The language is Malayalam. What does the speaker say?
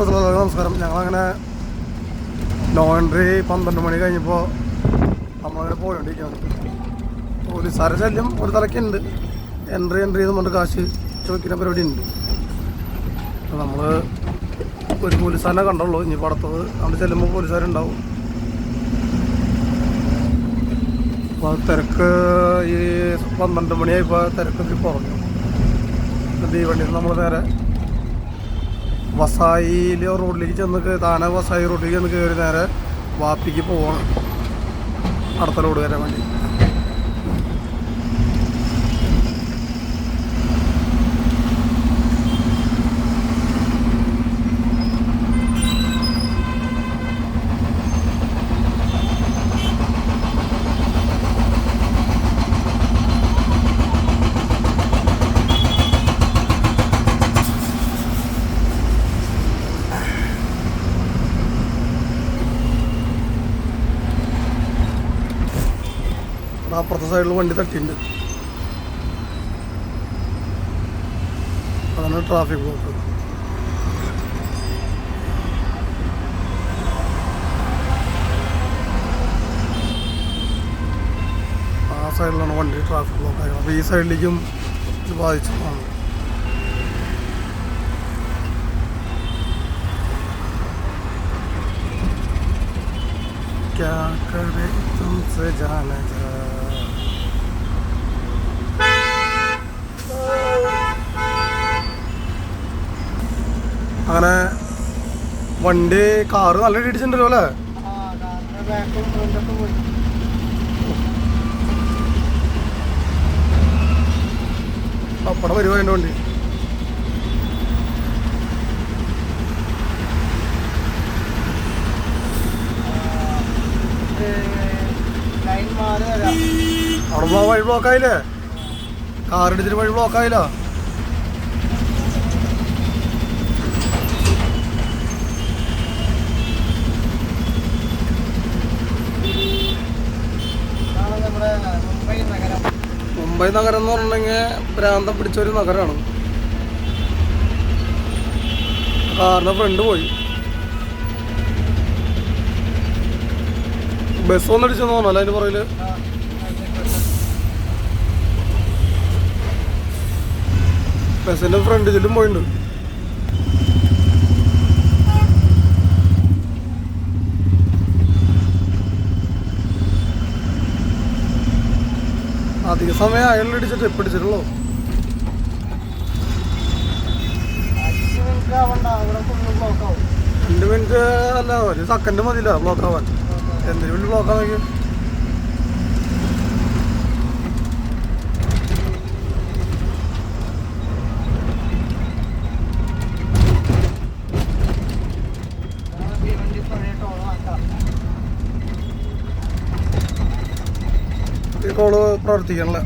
നമസ്കാരം. ഞങ്ങളങ്ങനെ എൻട്രി പന്ത്രണ്ട് മണി കഴിഞ്ഞപ്പോൾ നമ്മളങ്ങനെ പോയോണ്ടിരിക്കുകയാണ് പോലീസുകാരെ ശല്യം ഒരു തലക്കുണ്ട് എൻട്രി എൻട്രി ചെയ്ത് കൊണ്ട് കാശ് ചോദിക്കുന്ന പരിപാടി ഉണ്ട്. നമ്മൾ ഒരു പോലീസുകാരനെ കണ്ടുള്ളൂ. ഇനി പടത്തത് അവിടെ ചെല്ലുമ്പോൾ പോലീസുകാരുണ്ടാവും. അപ്പോൾ തിരക്ക് ഈ പന്ത്രണ്ട് മണിയായപ്പോൾ തിരക്ക് ഇത്തിരി കുറഞ്ഞു. ഈ വണ്ടിയിൽ നമ്മൾ നേരെ വസായിലെ റോഡിലേക്ക് ചെന്ന് താനെ വസായി റോഡിലേക്ക് ചെന്ന് കയറി നേരെ വാപ്പിക്ക് പോകണം അടുത്ത റോഡ് വരാൻ വേണ്ടി. അപ്പുറത്തെ സൈഡിൽ വണ്ടി തട്ടിയിട്ടുണ്ട് അതാണ് ട്രാഫിക് ബ്ലോക്ക് ആ സൈഡിലാണ് വണ്ടി ട്രാഫിക് ബ്ലോക്ക് ആയത് അപ്പോൾ ഈ സൈഡിലേക്കും ഇത് ബാധിച്ചതാണ് क्या करे तुमसे जाने जा അങ്ങനെ വണ്ടി കാറ് നല്ല ഇടിച്ചിട്ടുണ്ടല്ലോ അല്ലേ? അപ്പടെ വരുവാ എന്റെ വണ്ടി. അവിടെ വഴി ബ്ലോക്കായില്ലേ ഇടിച്ചിട്ട് വഴി ബ്ലോക്ക് മുംബൈ നഗരം എന്ന് പറഞ്ഞിട്ടുണ്ടെങ്കിൽ ഭ്രാന്തം പിടിച്ച ഒരു നഗരമാണ്. കാറിന് ഫ്രണ്ട് പോയി. ബസ് വന്നിടിച്ചെന്ന് തോന്നല്ലോ അതിന് പുറകിൽ ബസ്സിന്റെ ഫ്രണ്ട് ചില്ലും പോയിട്ടുണ്ട്. അധിക സമയം അയാളിൽ ഇടിച്ചിട്ട് ഇപ്പം ഇടിച്ചിട്ടുള്ളൂ. രണ്ട് മിനിറ്റ് അല്ല ഒരു സെക്കൻഡ് മതിയില്ല ബ്ലോക്ക് ആവാൻ. എന്തിനു വേണ്ടി ബ്ലോക്ക് ആവാൻ കോൾ പ്രവർത്തിക്കണല്ലേ